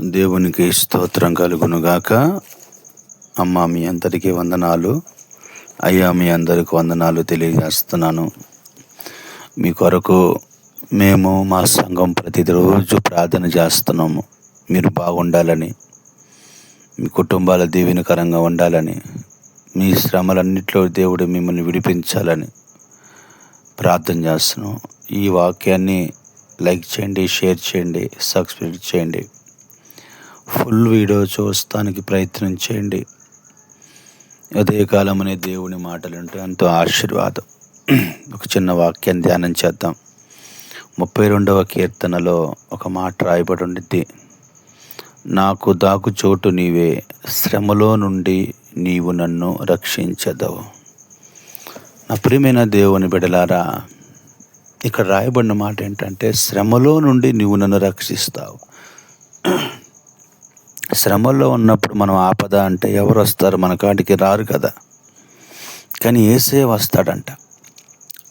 దేవునికి స్తోత్రం కలుగునుగాక. అమ్మ మీ అందరికీ వందనాలు. అయ్యా మీ అందరికి వందనాలు తెలియజేస్తున్నాను. మీ కొరకు మేము మా సంఘం ప్రతిరోజు ప్రార్థన చేస్తున్నాము. మీరు బాగుండాలని మీ కుటుంబాల దీవెనకరంగా ఉండాలని మీ శ్రమలన్నింటిలో దేవుడు మిమ్మల్ని విడిపించాలని ప్రార్థన చేస్తున్నాం. ఈ వాక్యాన్ని లైక్ చేయండి షేర్ చేయండి సబ్స్క్రైబ్ చేయండి. ఫుల్ వీడియో చూస్తానికి ప్రయత్నం చేయండి. అదే కాలం అనే దేవుని మాటలు ఉంటే ఎంతో ఆశీర్వాదం. ఒక చిన్న వాక్యం ధ్యానం చేద్దాం. ముప్పై రెండవ కీర్తనలో ఒక మాట రాయబడి ఉండిద్ది. నాకు దాకు చోటు నీవే శ్రమలో నుండి నీవు నన్ను రక్షించదవు. నా ప్రియమైన దేవుని బిడలారా ఇక్కడ రాయబడిన మాట ఏంటంటే శ్రమలో నుండి నువ్వు నన్ను రక్షిస్తావు. శ్రమల్లో ఉన్నప్పుడు మనం ఆపద అంటే ఎవరు వస్తారు? మన కాడికి రారు కదా. కానీ ఏసే వస్తాడంట.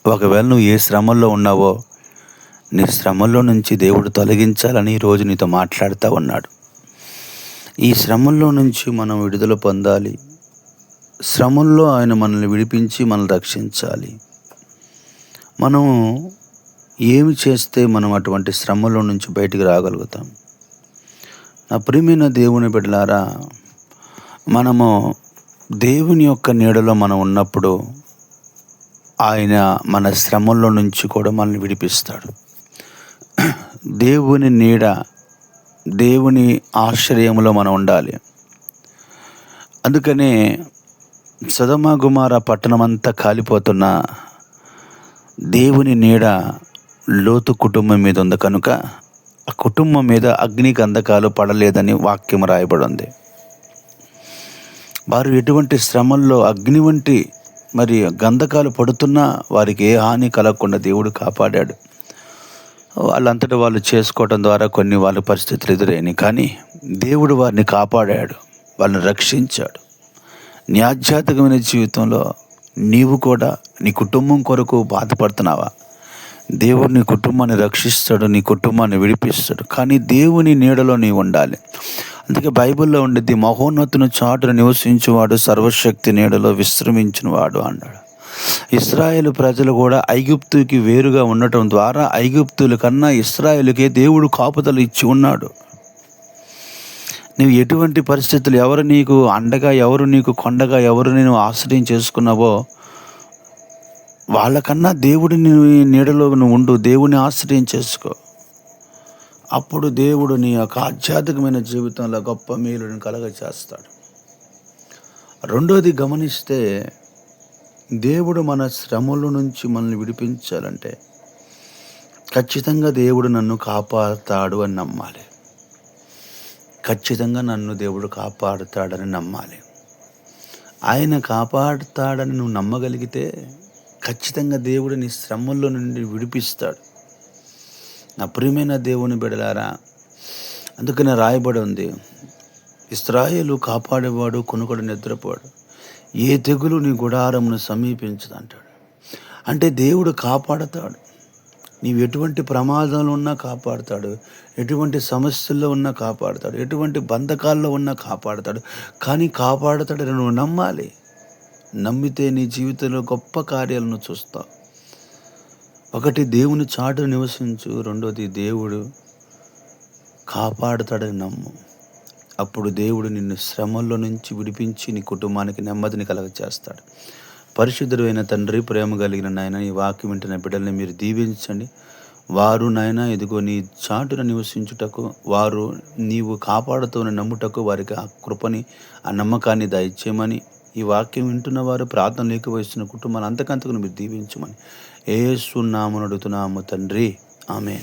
ఒకవేళ నువ్వు ఏ శ్రమల్లో ఉన్నావో నీ శ్రమల్లో నుంచి దేవుడు తొలగించాలని ఈరోజు నీతో మాట్లాడుతూ ఉన్నాడు. ఈ శ్రమల్లో నుంచి మనం విడుదల పొందాలి. శ్రమల్లో ఆయన మనల్ని విడిపించి మనల్ని రక్షించాలి. మనం ఏమి చేస్తే మనం అటువంటి శ్రమలో నుంచి బయటికి రాగలుగుతాం? నా ప్రియమైన దేవుని బిడ్డలారా మనము దేవుని యొక్క నీడలో మనం ఉన్నప్పుడు ఆయన మన శ్రమంలో నుంచి కూడా మనల్ని విడిపిస్తాడు. దేవుని నీడ దేవుని ఆశ్రయంలో మనం ఉండాలి. అందుకనే సదమ గుమార పట్టణమంతా కాలిపోతున్న దేవుని నీడ లోతు కుటుంబం మీద ఉంది కనుక ఆ కుటుంబం మీద అగ్ని గంధకాలు పడలేదని వాక్యం రాయబడి ఉంది వారు ఎటువంటి శ్రమల్లో అగ్ని వంటి మరి గంధకాలు పడుతున్నా వారికి ఏ హాని కలగకుండా దేవుడు కాపాడాడు. వాళ్ళంతటా వాళ్ళు చేసుకోవడం ద్వారా కొన్ని వాళ్ళ పరిస్థితులు ఎదురైనాయి. కానీ దేవుడు వారిని కాపాడాడు. వాళ్ళని రక్షించాడు. నీ ఆధ్యాత్మికమైన జీవితంలో నీవు కూడా నీ కుటుంబం కొరకు బాధపడుతున్నావా? దేవుడు నీ కుటుంబాన్ని రక్షిస్తాడు నీ కుటుంబాన్ని విడిపిస్తాడు. కానీ దేవుని నీడలో నీవు ఉండాలి. అందుకే బైబిల్లో ఉండేది మహోన్నతుని చాటును నివసించేవాడు సర్వశక్తి నీడలో విశ్రమించినవాడు అన్నాడు ఇస్రాయేల్ ప్రజలు కూడా ఐగుప్తుకి వేరుగా ఉండటం ద్వారా ఐగుప్తుల కన్నా ఇస్రాయేల్కే దేవుడు కాపుదలు ఇచ్చి ఉన్నాడు. నువ్వు ఎటువంటి పరిస్థితులు ఎవరు నీకు అండగా ఎవరు నీకు కొండగా ఎవరు నేను ఆశ్రయం చేసుకున్నావో వాళ్ళకన్నా దేవుడిని నీడలో నువ్వు ఉండు దేవుని ఆశ్రయం చేసుకో. అప్పుడు దేవుడు నీ యొక్క ఆధ్యాత్మికమైన జీవితంలో గొప్ప మేలుని కలగ చేస్తాడు రెండోది గమనిస్తే దేవుడు మన శ్రమల నుంచి మనల్ని విడిపించాలంటే ఖచ్చితంగా దేవుడు నన్ను కాపాడుతాడు అని నమ్మాలి. ఖచ్చితంగా నన్ను దేవుడు కాపాడుతాడని నమ్మాలి. ఆయన కాపాడుతాడని నువ్వు నమ్మగలిగితే ఖచ్చితంగా దేవుడు నీ శ్రమల్లో నుండి విడిపిస్తాడు. నా ప్రియమైన దేవుని బిడలారా అందుకనే రాయబడి ఉంది ఇస్రాయేలు కాపాడేవాడు కొనుగోడు నిద్రపోడు. ఏ తెగులు నీ గుడారమును సమీపించదు అంటాడు. అంటే దేవుడు కాపాడతాడు. నీవు ఎటువంటి ప్రమాదంలో ఉన్నా కాపాడుతాడు ఎటువంటి సమస్యల్లో ఉన్నా కాపాడుతాడు ఎటువంటి బంధకాల్లో ఉన్నా కాపాడుతాడు. కానీ కాపాడుతాడు నువ్వు నమ్మాలి. నమ్మితే నీ జీవితంలో గొప్ప కార్యాలను చూస్తావు ఒకటి దేవుని చాటు నివసించు రెండోది దేవుడు కాపాడుతాడని నమ్ము. అప్పుడు దేవుడు నిన్ను శ్రమల్లో నుంచి విడిపించి నీ కుటుంబానికి నెమ్మదిని కలగచేస్తాడు పరిశుద్ధుడైన తండ్రి ప్రేమ కలిగిన నాయన ఈ వాక్యం వింటున్న బిడ్డల్ని మీరు దీవించండి. వారు నాయన ఇదిగో నీ చాటున నివసించుటకు వారు నీవు కాపాడుతూనే నమ్ముటకు వారికి ఆ కృపని ఆ నమ్మకాన్ని దయచేయమని ఈ వాక్యం వింటున్న వారు ప్రార్థన లేఖ వహిస్తున్న కుటుంబాన్ని అంతకంతకు మీరు దీవించమని. ఏ సున్నామని అడుగుతున్నాము తండ్రి. ఆమె